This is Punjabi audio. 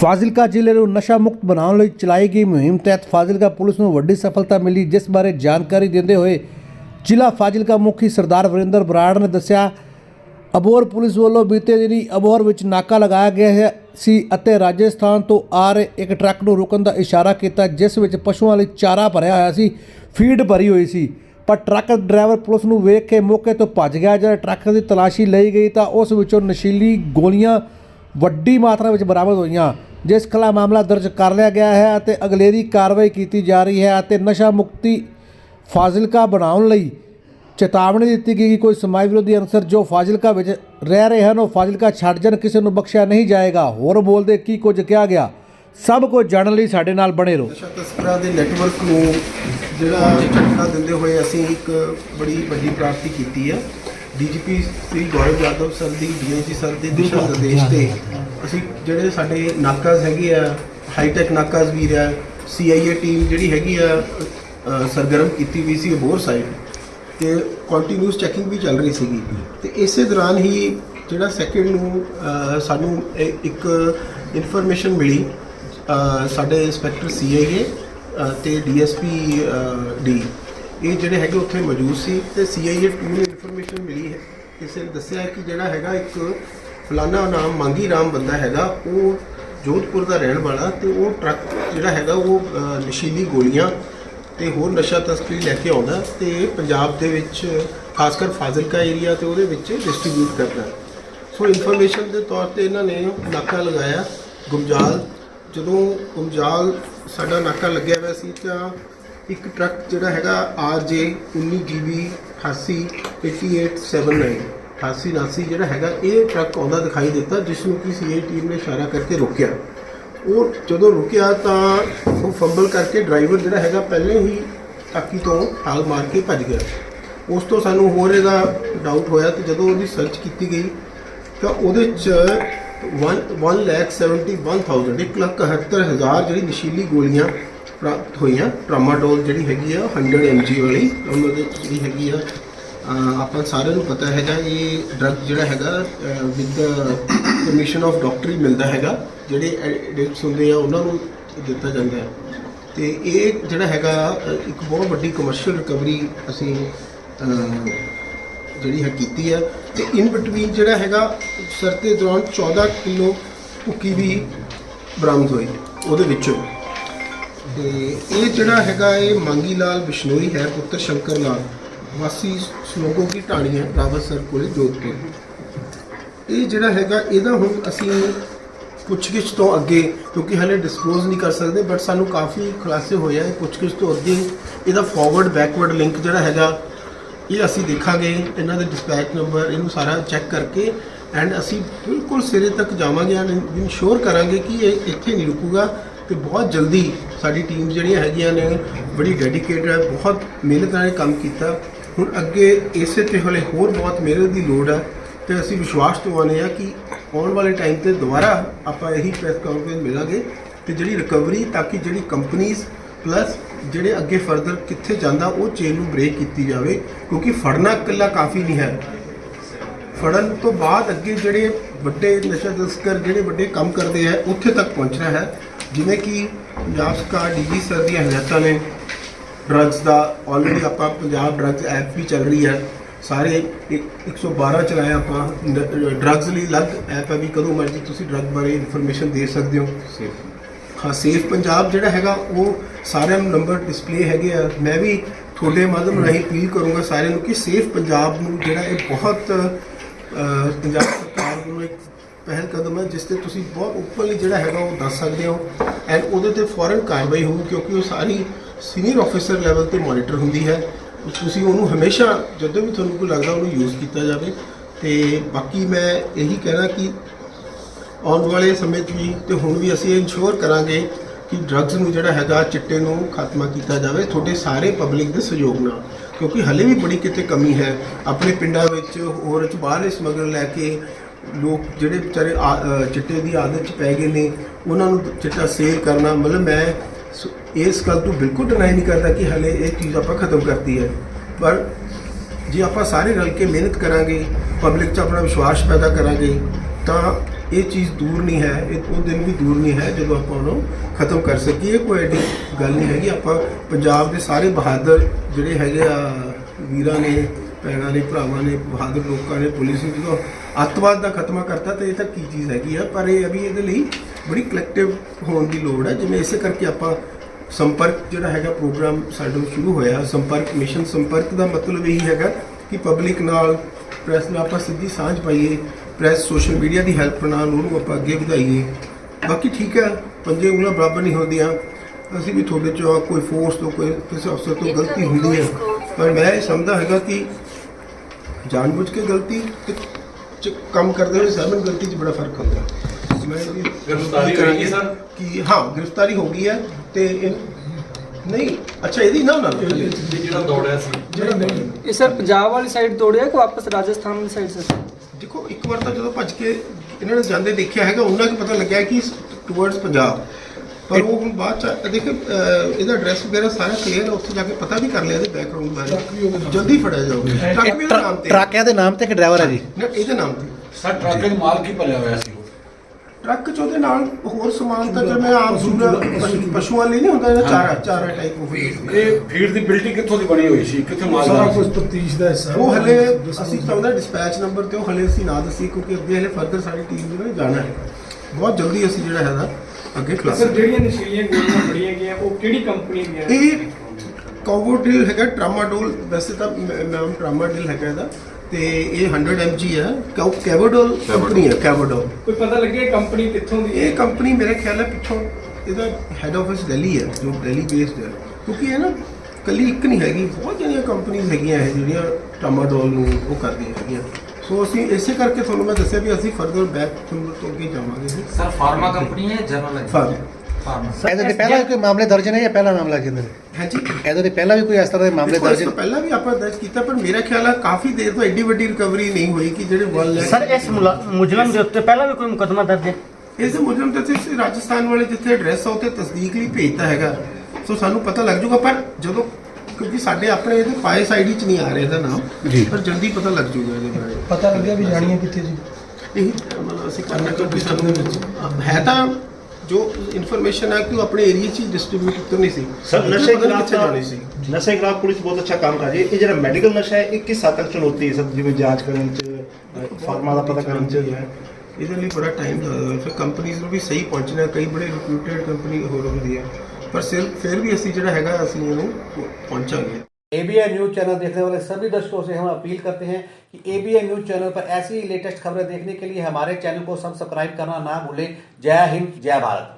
ਫਾਜ਼ਿਲਕਾ ਜ਼ਿਲ੍ਹੇ ਨੂੰ ਨਸ਼ਾ ਮੁਕਤ ਬਣਾਉਣ ਲਈ ਚਲਾਈ ਗਈ ਮੁਹਿੰਮ ਤਹਿਤ ਫਾਜ਼ਿਲਕਾ ਪੁਲਿਸ ਨੂੰ ਵੱਡੀ ਸਫਲਤਾ ਮਿਲੀ, ਜਿਸ ਬਾਰੇ ਜਾਣਕਾਰੀ ਦਿੰਦੇ ਹੋਏ ਜ਼ਿਲ੍ਹਾ ਫਾਜ਼ਿਲਕਾ ਮੁਖੀ ਸਰਦਾਰ ਵਰਿੰਦਰ ਬਰਾੜ ਨੇ ਦੱਸਿਆ, ਅਬੋਹਰ ਪੁਲਿਸ ਵੱਲੋਂ ਬੀਤੇ ਦਿਨੀ ਅਬੋਹਰ ਵਿੱਚ ਨਾਕਾ ਲਗਾਇਆ ਗਿਆ ਹੈ ਸੀ ਅਤੇ ਰਾਜਸਥਾਨ ਤੋਂ ਆ ਰਹੇ ਇੱਕ ਟਰੱਕ ਨੂੰ ਰੁਕਣ ਦਾ ਇਸ਼ਾਰਾ ਕੀਤਾ, ਜਿਸ ਵਿੱਚ ਪਸ਼ੂਆਂ ਲਈ ਚਾਰਾ ਭਰਿਆ ਹੋਇਆ ਸੀ, ਫੀਡ ਭਰੀ ਹੋਈ ਸੀ। ਪਰ ਟਰੱਕ ਡਰਾਈਵਰ ਪੁਲਿਸ ਨੂੰ ਵੇਖ ਕੇ ਮੌਕੇ ਤੋਂ ਭੱਜ ਗਿਆ। ਜਦ ਟਰੱਕ ਦੀ ਤਲਾਸ਼ੀ ਲਈ ਗਈ ਤਾਂ ਉਸ ਵਿੱਚੋਂ ਨਸ਼ੀਲੀ ਗੋਲੀਆਂ ਵੱਡੀ ਮਾਤਰਾ ਵਿੱਚ ਬਰਾਮਦ ਹੋਈਆਂ। ਜਿਸ ਖਿਲਾਫ ਮਾਮਲਾ ਦਰਜ ਕਰ ਲਿਆ ਗਿਆ ਹੈ ਅਤੇ ਅਗਲੇਰੀ ਕਾਰਵਾਈ ਕੀਤੀ ਜਾ ਰਹੀ ਹੈ ਅਤੇ ਨਸ਼ਾ ਮੁਕਤੀ ਫਾਜ਼ਿਲਕਾ ਬਣਾਉਣ ਲਈ ਚੇਤਾਵਨੀ ਦਿੱਤੀ ਗਈ ਕਿ ਕੋਈ ਸਮਾਜ ਵਿਰੋਧੀ ਅਨਸਰ ਜੋ ਫਾਜ਼ਿਲਕਾ ਵਿੱਚ ਰਹਿ ਰਹੇ ਹਨ, ਉਹ ਫਾਜ਼ਿਲਕਾ ਛੱਡ ਜਾਣ, ਕਿਸੇ ਨੂੰ ਬਖਸ਼ਿਆ ਨਹੀਂ ਜਾਏਗਾ। ਹੋਰ ਬੋਲਦੇ ਕੀ ਕੁਝ ਕਿਹਾ ਗਿਆ? ਸਭ ਕੁਝ ਜਾਣਨ ਲਈ ਸਾਡੇ ਨਾਲ ਬਣੇ ਰਹੋ। ਨਸ਼ਾ ਤਸਕਰਾਂ ਦੇ ਨੈਟਵਰਕ ਨੂੰ ਜਿਹੜਾ ਝਟਕਾ ਦਿੰਦੇ ਹੋਏ ਅਸੀਂ ਇੱਕ ਬੜੀ ਵੱਡੀ ਪ੍ਰਾਪਤੀ ਕੀਤੀ ਹੈ। ਡੀਜੀਪੀ ਸ੍ਰੀ ਗੌਰਵ ਯਾਦਵ ਸਰ ਦੀ ਡੀਆਈਜੀ ਸਰ ਦੇ ਦਿਸ਼ਾ ਨਿਰਦੇਸ਼ ਤੇ ਅਸੀਂ ਜਿਹੜੇ ਸਾਡੇ ਨਾਕਾਜ਼ ਹੈਗੇ ਆ ਹਾਈਟੈਕ ਨਾਕਾਜ਼ ਵੀ ਰਿਹਾ ਸੀਆਈਏ ਟੀਮ ਜਿਹੜੀ ਹੈਗੀ ਆ ਸਰਗਰਮ ਕੀਤੀ ਵੀ ਸੀ ਅਬੋਰ ਸਾਈਡ ਤੇ ਕੰਟੀਨਿਊਸ ਚੈਕਿੰਗ ਵੀ ਚੱਲ ਰਹੀ ਸੀਗੀ। ਤੇ ਇਸੇ ਦੌਰਾਨ ਹੀ ਜਿਹੜਾ ਸੈਕਿੰਡ ਨੂੰ ਸਾਨੂੰ ਇੱਕ ਇਨਫੋਰਮੇਸ਼ਨ ਮਿਲੀ ਸਾਡੇ ਇੰਸਪੈਕਟਰ ਸੀਆਈਏ ਤੇ ਡੀਐਸਪੀ ਡੀ ਇਹ ਜਿਹੜੇ ਹੈਗੇ ਉੱਥੇ ਮੌਜੂਦ ਸੀ ਤੇ ਸੀਆਈਏ ਟੀਮ ਨੂੰ ਇਨਫੋਰਮੇਸ਼ਨ ਮਿਲੀ ਹੈ। ਕਿਸੇ ਨੇ ਦੱਸਿਆ ਕਿ ਜਿਹੜਾ ਹੈਗਾ ਇੱਕ ਫਲਾਨਾ ਨਾਮ ਮੰਗੀ ਰਾਮ ਬੰਦਾ ਹੈਗਾ ਉਹ ਜੋਧਪੁਰ ਦਾ ਰਹਿਣ ਵਾਲਾ ਤੇ ਉਹ ਟਰੱਕ ਜਿਹੜਾ ਹੈਗਾ ਉਹ ਅ, ਨਸ਼ੀਲੀ ਗੋਲੀਆਂ ਤੇ ਹੋਰ ਨਸ਼ਾ ਤਸਕਰੀ ਲੈ ਕੇ ਆਉਂਦਾ ਤੇ ਪੰਜਾਬ ਦੇ ਵਿੱਚ ਖਾਸ ਕਰ ਫਾਜ਼ਿਲਕਾ ਏਰੀਆ ਤੇ ਉਹਦੇ ਵਿੱਚ ਡਿਸਟ੍ਰੀਬਿਊਟ ਕਰਦਾ। ਸੋ ਇਨਫੋਰਮੇਸ਼ਨ ਦੇ ਤੌਰ ਤੇ ਇਹਨਾਂ ਨੇ ਨਾਕਾ ਲਗਾਇਆ। ਗੁਮਜਾਲ ਜਦੋਂ ਗੁਮਜਾਲ ਸਾਡਾ ਨਾਕਾ ਲੱਗਿਆ ਹੋਇਆ ਸੀ ਤਾਂ ਇੱਕ ਟਰੱਕ ਜਿਹੜਾ ਹੈਗਾ RJ 19GB 88 8879 8879 ਜਿਹੜਾ ਹੈਗਾ, ਇਹ ਟਰੱਕ ਆਉਂਦਾ ਦਿਖਾਈ ਦਿੱਤਾ, ਜਿਸ ਨੂੰ ਕਿ ਸੀਏ ਟੀਮ ਨੇ ਇਸ਼ਾਰਾ ਕਰਕੇ ਰੋਕਿਆ। ਉਹ ਜਦੋਂ ਰੁਕਿਆ ਤਾਂ ਉਹ ਫੰਬਲ ਕਰਕੇ ਡਰਾਈਵਰ ਜਿਹੜਾ ਹੈਗਾ ਪਹਿਲੇ ਹੀ ਟਾਕੀ ਤੋਂ ਹਾਲ ਮਾਰ ਕੇ ਭੱਜ ਗਿਆ। ਉਸ ਤੋਂ ਸਾਨੂੰ ਹੋਰ ਇਹਦਾ ਡਾਊਟ ਹੋਇਆ ਤੇ ਜਦੋਂ ਉਹਦੀ ਸਰਚ ਕੀਤੀ ਗਈ, ਤਾਂ ਉਹਦੇ ਚ 1 ਲੱਖ 71000 ਇੱਕ ਲੱਖ 71000 ਜਿਹੜੀ ਨਸ਼ੀਲੀ ਗੋਲੀਆਂ ਹੋਈਆਂ। ਟਰਾਮਾਡੋਲ ਜਿਹੜੀ ਹੈਗੀ ਆ 100 mg ਵਾਲੀ ਉਹਨਾਂ ਦੇ ਜਿਹੜੀ ਹੈਗੀ ਆ ਆਪਾਂ ਸਾਰਿਆਂ ਨੂੰ ਪਤਾ ਹੈਗਾ, ਇਹ ਡਰਗ ਜਿਹੜਾ ਹੈਗਾ ਵਿਦ ਪਰਮਿਸ਼ਨ ਆਫ ਡਾਕਟਰ ਹੀ ਮਿਲਦਾ ਹੈਗਾ, ਜਿਹੜੇ ਐਡਿਕਟਸ ਹੁੰਦੇ ਆ, ਉਹਨਾਂ ਨੂੰ ਦਿੱਤਾ ਜਾਂਦਾ ਹੈ। ਤੇ ਇਹ ਜਿਹੜਾ ਹੈਗਾ ਇੱਕ ਬਹੁਤ ਵੱਡੀ ਕਮਰਸ਼ੀਅਲ ਰਿਕਵਰੀ ਅਸੀਂ ਜਿਹੜੀ ਹੈ ਕੀਤੀ ਹੈ ਤੇ ਇਨ ਬਿਟਵੀਨ ਜਿਹੜਾ ਹੈਗਾ ਸਰਤੇ ਦੌਰਾਨ 14 ਕਿਲੋ ਭੁੱਕੀ ਵੀ ਬਰਾਮਦ ਹੋਈ, ਉਹਦੇ ਵਿੱਚੋਂ। ਤੇ ਇਹ ਜਿਹੜਾ ਹੈਗਾ ਇਹ ਮੰਗੀ ਲਾਲ ਬਿਸ਼ਨੋਈ ਹੈ, ਪੁੱਤਰ ਸ਼ੰਕਰ ਲਾਲ। ਵਾਸੀ ਸਲੋਗੋ ਕੀ ਢਾਣੀ ਹੈ ਰਾਵਤਸਰ ਕੋਲੇ ਜੋਧਪੁਰ ਇਹ ਜਿਹੜਾ ਹੈਗਾ, ਇਹਦਾ ਹੁਣ ਅਸੀਂ ਪੁੱਛਗਿੱਛ ਤੋਂ ਅੱਗੇ, ਕਿਉਂਕਿ ਹਲੇ ਡਿਸਕਲੋਜ਼ ਨਹੀਂ ਕਰ ਸਕਦੇ ਬਟ ਸਾਨੂੰ ਕਾਫੀ ਖੁਲਾਸੇ ਹੋਏ ਆ ਪੁੱਛਗਿੱਛ ਤੋਂ ਅੱਗੇ। ਇਹਦਾ ਫਾਰਵਰਡ ਬੈਕਵਰਡ ਲਿੰਕ ਜਿਹੜਾ ਹੈਗਾ, ਇਹ ਅਸੀਂ ਦੇਖਾਂਗੇ, ਇਹਨਾਂ ਦੇ ਡਿਸਪੈਚ ਨੰਬਰ ਇਹਨੂੰ ਸਾਰਾ ਚੈੱਕ ਕਰਕੇ। ਐਂਡ ਅਸੀਂ ਬਿਲਕੁਲ ਸਿਰੇ ਤੱਕ ਜਾਵਾਂਗੇ ਐਂਡ ਇਨਸ਼ੋਰ ਕਰਾਂਗੇ ਕਿ ਇਹ ਇੱਥੇ ਨਹੀਂ ਰੁਕੂਗਾ। ਤੇ ਬਹੁਤ ਜਲਦੀ ਸਾਡੀ ਟੀਮ ਜਿਹੜੀਆਂ ਹੈਗੀਆਂ ਨੇ, ਬੜੀ ਡੈਡੀਕੇਟਡ ਹੈ, ਬਹੁਤ ਮਿਹਨਤ ਨਾਲ ਇਹ ਕੰਮ ਕੀਤਾ। ਹੁਣ ਅੱਗੇ ਇਸੇ ਤੇ ਹਲੇ ਹੋਰ ਬਹੁਤ ਮਿਹਨਤ ਦੀ ਲੋੜ ਹੈ ਤੇ ਅਸੀਂ ਵਿਸ਼ਵਾਸ ਦਿਵਾਉਂਦੇ ਆ ਕਿ ਆਉਣ ਵਾਲੇ ਟਾਈਮ ਤੇ ਦੁਬਾਰਾ ਆਪਾਂ ਇਹੀ ਪ੍ਰੈਸ ਕਾਨਫਰੰਸ ਮਿਲਾਂਗੇ ਤੇ ਜਿਹੜੀ ਰਿਕਵਰੀ ਤਾਂ ਕਿ ਜਿਹੜੀ ਕੰਪਨੀਆਂ ਪਲੱਸ ਜਿਹੜੇ ਅੱਗੇ ਫਰਦਰ ਕਿੱਥੇ ਜਾਂਦਾ, ਉਹ ਚੇਨ ਨੂੰ ਬ੍ਰੇਕ ਕੀਤੀ ਜਾਵੇ, ਕਿਉਂਕਿ ਫੜਨਾ ਇਕੱਲਾ ਕਾਫੀ ਨਹੀਂ ਹੈ। ਫੜਨ ਤੋਂ ਬਾਅਦ ਅੱਗੇ ਜਿਹੜੇ ਵੱਡੇ ਨਸ਼ਾ ਤਸਕਰ, ਜਿਹੜੇ ਵੱਡੇ ਕੰਮ ਕਰਦੇ ਆ ਉੱਥੇ ਤੱਕ ਪਹੁੰਚਣਾ ਹੈ। ਜਿਵੇਂ ਕਿ ਪੰਜਾਬ ਸਰਕਾਰ ਡੀਜੀ ਸਰ ਦੀਆਂ ਹਦਾਇਤਾਂ ਨੇ ਡਰੱਗਸ ਦਾ ਆਲਰੇਡੀ ਆਪਾਂ ਪੰਜਾਬ ਡਰੱਗਸ ਐਪ ਵੀ ਚੱਲ ਰਹੀ ਹੈ। ਸਾਰੇ ਇੱਕ- 112 ਚਲਾਇਆ ਆਪਾਂ ਡਰੱਗਸ ਲਈ ਅਲੱਗ ਐਪ ਹੈ ਵੀ ਕਦੋਂ ਮਰਜ਼ੀ ਤੁਸੀਂ ਡਰੱਗ ਬਾਰੇ ਇਨਫੋਰਮੇਸ਼ਨ ਦੇ ਸਕਦੇ ਹੋ। ਹਾਂ ਸੇਫ ਪੰਜਾਬ ਜਿਹੜਾ ਹੈਗਾ ਉਹ ਸਾਰਿਆਂ ਨੂੰ ਨੰਬਰ ਡਿਸਪਲੇ ਹੈਗੇ ਆ। ਮੈਂ ਵੀ ਤੁਹਾਡੇ ਮਾਧਿਅਮ ਰਾਹੀਂ ਅਪੀਲ ਕਰੂੰਗਾ ਸਾਰਿਆਂ ਨੂੰ ਕਿ ਸੇਫ ਪੰਜਾਬ ਨੂੰ ਜਿਹੜਾ ਇਹ ਬਹੁਤ ਪੰਜਾਬ ਪਹਿਲ ਕਦਮ ਹੈ, ਜਿਸ ਤੇ ਤੁਸੀਂ ਬਹੁਤ ਓਪਨਲੀ ਜਿਹੜਾ ਹੈਗਾ ਉਹ ਦੱਸ ਸਕਦੇ ਹੋ। ਐਂਡ ਉਹਦੇ ਤੇ ਫੌਰਨ ਕਾਰਵਾਈ ਹੋਊ, ਕਿਉਂਕਿ ਉਹ ਸਾਰੀ ਸੀਨੀਅਰ ਆਫੀਸਰ ਲੈਵਲ ਤੇ ਮੋਨੀਟਰ ਹੁੰਦੀ ਹੈ। ਤੁਸੀਂ ਉਹਨੂੰ ਹਮੇਸ਼ਾ ਜਦੋਂ ਵੀ ਤੁਹਾਨੂੰ ਕੋਈ ਲੱਗਦਾ ਉਹਨੂੰ ਯੂਜ਼ ਕੀਤਾ ਜਾਵੇ। ਤੇ ਬਾਕੀ ਮੈਂ ਇਹੀ ਕਹਿਣਾ ਕਿ ਆਉਣ ਵਾਲੇ ਸਮੇਂ 'ਚ ਵੀ ਤੇ ਹੁਣ ਵੀ ਅਸੀਂ ਇਨਸ਼ੋਰ ਕਰਾਂਗੇ ਕਿ ਡਰੱਗਸ ਨੂੰ ਜਿਹੜਾ ਹੈਗਾ ਚਿੱਟੇ ਨੂੰ ਖਾਤਮਾ ਕੀਤਾ ਜਾਵੇ, ਤੁਹਾਡੇ ਸਾਰੇ ਪਬਲਿਕ ਦੇ ਸਹਿਯੋਗ ਨਾਲ। ਕਿਉਂਕਿ ਹਲੇ ਵੀ ਬੜੀ ਕਿਤੇ ਕਮੀ ਹੈ। ਆਪਣੇ ਪਿੰਡਾਂ ਵਿੱਚ ਹੋਰ ਚ ਬਾਹਰਲੇ ਸਮਗਲਰ ਲੈ ਕੇ ਲੋਕ ਜਿਹੜੇ ਵਿਚਾਰੇ ਆ- ਚਿੱਟੇ ਦੀ ਆਦਤ 'ਚ ਪੈ ਗਏ ਨੇ, ਉਹਨਾਂ ਨੂੰ ਚਿੱਟਾ ਸੇਲ ਕਰਨਾ, ਮਤਲਬ ਮੈਂ ਸ- ਇਸ ਗੱਲ ਤੋਂ ਬਿਲਕੁਲ ਡਿਨਾਈ ਨਹੀਂ ਕਰਦਾ ਕਿ ਹਲੇ ਇਹ ਚੀਜ਼ ਆਪਾਂ ਖਤਮ ਕਰਤੀ ਹੈ। ਪਰ ਜੇ ਆਪਾਂ ਸਾਰੇ ਰਲ ਕੇ ਮਿਹਨਤ ਕਰਾਂਗੇ ਪਬਲਿਕ 'ਚ ਆਪਣਾ ਵਿਸ਼ਵਾਸ ਪੈਦਾ ਕਰਾਂਗੇ, ਤਾਂ ਇਹ ਚੀਜ਼ ਦੂਰ ਨਹੀਂ ਹੈ, ਇਹ ਉਹ ਦਿਨ ਵੀ ਦੂਰ ਨਹੀਂ ਹੈ ਜਦੋਂ ਆਪਾਂ ਉਹਨੂੰ ਖਤਮ ਕਰ ਸਕੀਏ। ਕੋਈ ਐਡੀ ਗੱਲ ਨਹੀਂ ਹੈਗੀ। ਆਪਾਂ ਪੰਜਾਬ ਦੇ ਸਾਰੇ ਬਹਾਦਰ ਜਿਹੜੇ ਹੈਗੇ ਆ, ਵੀਰਾਂ ਨੇ ਭੈਣਾਂ ਨੇ ਭਰਾਵਾਂ ਨੇ ਬਹਾਦਰ ਲੋਕਾਂ ਨੇ ਪੁਲਿਸ ਨੇ ਜਦੋਂ ਅੱਤਵਾਦ ਦਾ ਖਤਮਾ ਕਰਤਾ ਤੇ ਇਹ ਤਾਂ ਕੀ ਚੀਜ਼ ਹੈਗੀ ਆ? ਪਰ ਇਹ ਅਭੀ ਇਹਦੇ ਲਈ ਬੜੀ ਕਲੈਕਟਿਵ ਹੋਣ ਦੀ ਲੋੜ ਹੈ ਜਿਵੇਂ ਇਸੇ ਕਰਕੇ ਆਪਾਂ ਸੰਪਰਕ ਜਿਹੜਾ ਹੈਗਾ ਪ੍ਰੋਗਰਾਮ ਸਾਡੇ ਸ਼ੁਰੂ ਹੋਇਆ ਸੰਪਰਕ ਮਿਸ਼ਨ ਸੰਪਰਕ ਦਾ ਮਤਲਬ ਇਹੀ ਹੈਗਾ ਕਿ ਪਬਲਿਕ ਨਾਲ ਪ੍ਰੈਸ ਨਾਲ ਆਪਾਂ ਸਿੱਧੀ ਸਾਂਝ ਪਾਈਏ ਪ੍ਰੈਸ ਸੋਸ਼ਲ ਮੀਡੀਆ ਦੀ ਹੈਲਪ ਨਾਲ ਉਹਨੂੰ ਆਪਾਂ ਅੱਗੇ ਵਧਾਈਏ। ਬਾਕੀ ਠੀਕ ਹੈ ਪੰਜੇ ਉਂਗਲਾਂ ਬਰਾਬਰ ਨਹੀਂ ਹੁੰਦੀਆਂ। ਅਸੀਂ ਵੀ ਤੁਹਾਡੇ ਚੋਂ ਕੋਈ ਫੋਰਸ ਤੋਂ ਕੋਈ ਕਿਸੇ ਅਫਸਰ ਤੋਂ ਗਲਤੀ ਹੁੰਦੀ ਹੈ ਪਰ ਮੈਂ ਇਹ ਸਮਝਦਾ ਹੈਗਾ ਕਿ ਜਾਣਬੁੱਝ ਕੇ ਗਲਤੀ ਤੇ ਚ ਕੰਮ ਕਰਦੇ ਹੋਏ ਸਹਿਮਤ ਗਲਤੀ 'ਚ ਬੜਾ ਫ਼ਰਕ ਹੁੰਦਾ। ਮੈਂ ਇਹਦੀ ਗ੍ਰਿਫਤਾਰੀ ਕੀ ਹੋਈ ਹੈ ਸਰ? ਕਿ ਹਾਂ ਗ੍ਰਿਫਤਾਰੀ ਹੋ ਗਈ ਹੈ ਤੇ ਇਹ- ਨਹੀਂ ਅੱਛਾ ਇਹਦੀ ਨਾ ਨਾ ਜਿਹੜਾ ਦੌੜਿਆ ਸੀ। ਜਿਹੜਾ ਨਹੀਂ ਇਹ ਸਰ ਪੰਜਾਬ ਵਾਲੀ ਸਾਈਡ ਦੌੜਿਆ ਕਿ ਵਾਪਸ ਰਾਜਸਥਾਨ ਵਾਲੀ ਸਾਈਡ ਸਰ? ਦੇਖੋ ਇੱਕ ਵਾਰ ਤਾਂ ਜਦੋਂ ਭੱਜ ਕੇ ਇਹਨਾਂ ਨੇ ਜਾਂਦੇ ਦੇਖਿਆ ਹੈਗਾ ਉਹਨਾਂ ਨੂੰ ਪਤਾ ਲੱਗਿਆ ਕਿ ਟੁਵਰਡਸ ਪੰਜਾਬ। ਪਰ ਉਹ ਹੁਣ ਬਾਅਦ ਚ ਦੇਖੋ ਇਹਦਾ ਐਡਰੈਸ ਵਗੈਰਾ ਸਾਰਾ ਕਲੀਅਰ ਹੈ ਉੱਥੇ ਜਾ ਕੇ ਪਤਾ ਵੀ ਕਰ ਲਿਆ ਇਹਦੇ ਬੈਕਗ੍ਰਾਉਂਡ ਬਾਰੇ। ਜਲਦੀ ਫੜਿਆ ਜਾਊਗਾ। ਟਰੱਕ ਵੀ ਉਹਦੇ ਨਾਮ ਤੇ ਹੈ। ਟਰੱਕ ਦੇ ਨਾਮ ਤੇ ਇੱਕ ਡਰਾਈਵਰ ਹੈ ਜੀ। ਇਹਦੇ ਨਾਮ ਤੇ। ਸਰ ਟਰੱਕ ਦੇ ਮਾਲ ਕੀ ਭਰਿਆ ਹੋਇਆ ਸੀ ਉਹ। ਟਰੱਕ ਚ ਉਹਦੇ ਨਾਲ ਹੋਰ ਸਮਾਨ ਤਾਂ ਜਿਵੇਂ ਆਮ ਸੂਰਾ ਪਸ਼ੂ- ਪਸ਼ੂਆਂ ਲਈ ਨਹੀਂ ਹੁੰਦਾ ਇਹਦਾ ਚਾਰਾ ਚਾਰਾ ਟਾਈਪ ਉਹ ਇਹ ਫੀਡ ਦੀ ਬਿਲਡਿੰਗ ਕਿੱਥੋਂ ਦੀ ਬਣੀ ਹੋਈ ਸੀ? ਕਿੱਥੇ ਮਾਲ ਸਾਰਾ ਕੁਝ ਤਫਤੀਸ਼ ਦਾ ਹਿੱਸਾ ਉਹ ਹਲੇ ਅਸੀਂ ਚਾਹੁੰਦੇ ਡਿਸਪੈਚ ਨੰਬਰ ਤੇ ਉਹ ਹਲੇ ਅਸੀਂ ਨਾ ਦਸੀ ਕਿਉਂਕਿ ਅੱਗੇ ਹਲੇ ਫਰਦਰ ਸਾਡੀ ਟੀਮ ਨੇ ਜਾਣਾ ਹੈ। ਬਹੁਤ ਜਲਦੀ ਅਸੀਂ ਜਿਹੜਾ ਹੈਗਾ ਅੱਗੇ ਕਲਾਸ ਸਰ ਜਿਹੜੀਆਂ ਨਸ਼ੀਲੀਆਂ ਗੋਲੀਆਂ ਫੜੀਆਂ ਗਈਆਂ ਉਹ ਕਿਹੜੀ ਕੰਪਨੀ ਦੀਆਂ? ਇਹ ਕੋਵੋਡਿਲ ਹੈਗਾ ਟਰਾਮਾਡੋਲ ਵੈਸੇ ਤਾਂ ਮ- ਨਾਮ ਟਰਾਮਾਡਿਲ ਹੈਗਾ ਇਹਦਾ ਤੇ ਇਹ 100 mg ਹੈ ਕੈਵ- ਕੈਵੋਡੋਲ ਕੰਪਨੀ ਹੈ ਕੈਵੋਡੋਲ ਕੋਈ ਪਤਾ ਲੱਗਿਆ ਕੰਪਨੀ ਕਿੱਥੋਂ ਦੀ ਇਹ ਕੰਪਨੀ ਮੇਰੇ ਖਿਆਲ ਹੈ ਪਿੱਛੋਂ ਇਹਦਾ ਹੈੱਡ ਆਫਿਸ ਦਿੱਲੀ ਹੈ ਜੋ ਦਿੱਲੀ ਬੇਸਡ ਹੈ। ਕਿਉਂਕਿ ਇਹ ਨਾ ਕੱਲੀ ਇੱਕ ਨਹੀਂ ਹੈਗੀ ਬਹੁਤ ਜਿਹੜੀਆਂ ਕੰਪਨੀਆਂ ਹੈਗੀਆਂ ਇਹ ਜਿਹੜੀਆਂ ਟਰਾਮਾਡੋਲ ਨੂੰ ਉਹ ਕਰਦੀਆਂ ਹੈਗੀਆਂ। ਸੋ ਅਸੀਂ ਇਸੇ ਕਰਕੇ ਤੁਹਾਨੂੰ ਮੈਂ ਦੱਸਿਆ ਵੀ ਅਸੀਂ ਫਰਦਰ ਬੈਕ ਤੁਹਾਨੂੰ ਤੋਂ ਅੱਗੇ ਜਾਵਾਂਗੇ। ਸਰ ਫਾਰਮਾ ਕੰਪਨੀ ਹੈ ਜਨਰਲ ਫਾਰਮ ਫਾਰਮਾ ਇਹਦੇ ਤੇ ਪਹਿਲਾਂ ਕੋਈ ਮਾਮਲੇ ਦਰਜ ਨੇ ਜਾਂ ਪਹਿਲਾ ਮਾਮਲਾ ਜਿੰਦੇ ਹਾਂਜੀ। ਇਹਦੇ ਤੇ ਪਹਿਲਾਂ ਵੀ ਕੋਈ ਇਸ ਤਰ੍ਹਾਂ ਦੇ ਮਾਮਲੇ ਦਰਜ ਨੇ ਪਹਿਲਾਂ ਵੀ ਆਪਾਂ ਦਰਜ ਕੀਤਾ ਪਰ ਮੇਰਾ ਖਿਆਲ ਹੈ ਕਾਫੀ ਦੇਰ ਤੋਂ ਐਡੀ ਵੱਡੀ ਰਿਕਵਰੀ ਨਹੀਂ ਹੋਈ ਕਿ ਜਿਹੜੇ 1 ਲੱਖ ਸਰ ਇਸ ਮੁਜਰਮ ਦੇ ਉੱਤੇ ਪਹਿਲਾਂ ਵੀ ਕੋਈ ਮੁਕੱਦਮਾ ਦਰਜ ਹੈ? ਇਸ ਮੁਜਰਮ ਤੇ ਅਸੀਂ ਰਾਜਸਥਾਨ ਵਾਲੇ ਜਿੱਥੇ ਐਡਰੈਸ ਆ ਉੱਥੇ ਤਸਦੀਕ ਲਈ ਭੇਜਤਾ ਹੈਗਾ। ਸੋ ਸਾਨੂੰ ਪਤਾ ਲੱਗ ਜਾਊਗਾ ਪਰ ਜਦੋਂ ਕਿਉਂਕਿ ਸਾਡੇ ਆਪਣੇ ਇਹਦੇ ਪਾਇਸ ਆਈਡੀ ਚ ਨਹੀਂ ਆ ਰਿਹਾ ਇਹਦਾ ਨਾਮ। ਜੀ। ਪਰ ਜਲਦੀ ਪਤਾ ਲੱਗ ਜਾਊਗਾ ਇਹਦੇ ਬਾਰੇ। ਪਤਾ ਲੱਗਿਆ ਵੀ ਜਾਣੀਆਂ ਕਿੱਥੇ ਜੀ ਇਹ ਮਤਲਬ ਅਸੀਂ ਕਰਨਾ ਕਿਉਂਕਿ ਸਾਨੂੰ ਹੈ ਤਾਂ ਜੋ ਇਨਫੋਰਮੇਸ਼ਨ ਹੈ ਕਿ ਉਹ ਆਪਣੇ ਏਰੀਆ 'ਚ ਹੀ ਡਿਸਟ੍ਰੀਬਿਊਟ ਕਰਨੀ ਸੀ। ਸਰ ਨਸ਼ੇ ਪਤਾ ਨਹੀਂ ਖਿਲਾਫ ਕਿੱਥੇ ਜਾਣੀ ਸੀ। ਨਸ਼ੇ ਖਿਲਾਫ ਪੁਲਿਸ ਬਹੁਤ ਅੱਛਾ ਕੰਮ ਕਰ ਰਹੀ ਹੈ। ਇਹ ਜਿਹੜਾ ਮੈਡੀਕਲ ਨਸ਼ਾ ਹੈ ਇਹ ਕਿਸ ਹੱਦ ਤੱਕ ਚੁਣੌਤੀ ਹੈ ਸਰ? ਜਿਵੇਂ ਜਾਂਚ ਕਰਨ ਚ ਫਾਰਮਾਂ ਦਾ ਪਤਾ ਕਰਨ ਚ ਹੈ। ਇਹਦੇ ਲਈ ਬੜਾ ਟਾਈਮ ਲੱਗਦਾ। ਫਿਰ ਕੰਪਨੀਆਂ ਨੂੰ ਵੀ ਸਹੀ ਪਹੁੰਚਣਾ ਕਈ ਬੜੇ ਰਿਪਿਊਟਡ ਕੰਪਨੀ ਹੋਰ ਹੁੰਦੀ ਹੈ। ਪਰ ਸਿਰ ਫਿਰ ਵੀ ਅਸੀਂ ਜਿਹੜਾ ਹੈਗਾ ਅਸੀਂ ਇਹਨੂੰ ਪਹੁੰਚਾਂਗੇ एबीएन न्यूज चैनल देखने वाले सभी दर्शकों से हम अपील करते हैं कि एबीएन न्यूज चैनल पर ऐसी ही लेटेस्ट खबरें देखने के लिए हमारे चैनल को सब्सक्राइब करना ना भूलें जय हिंद जय भारत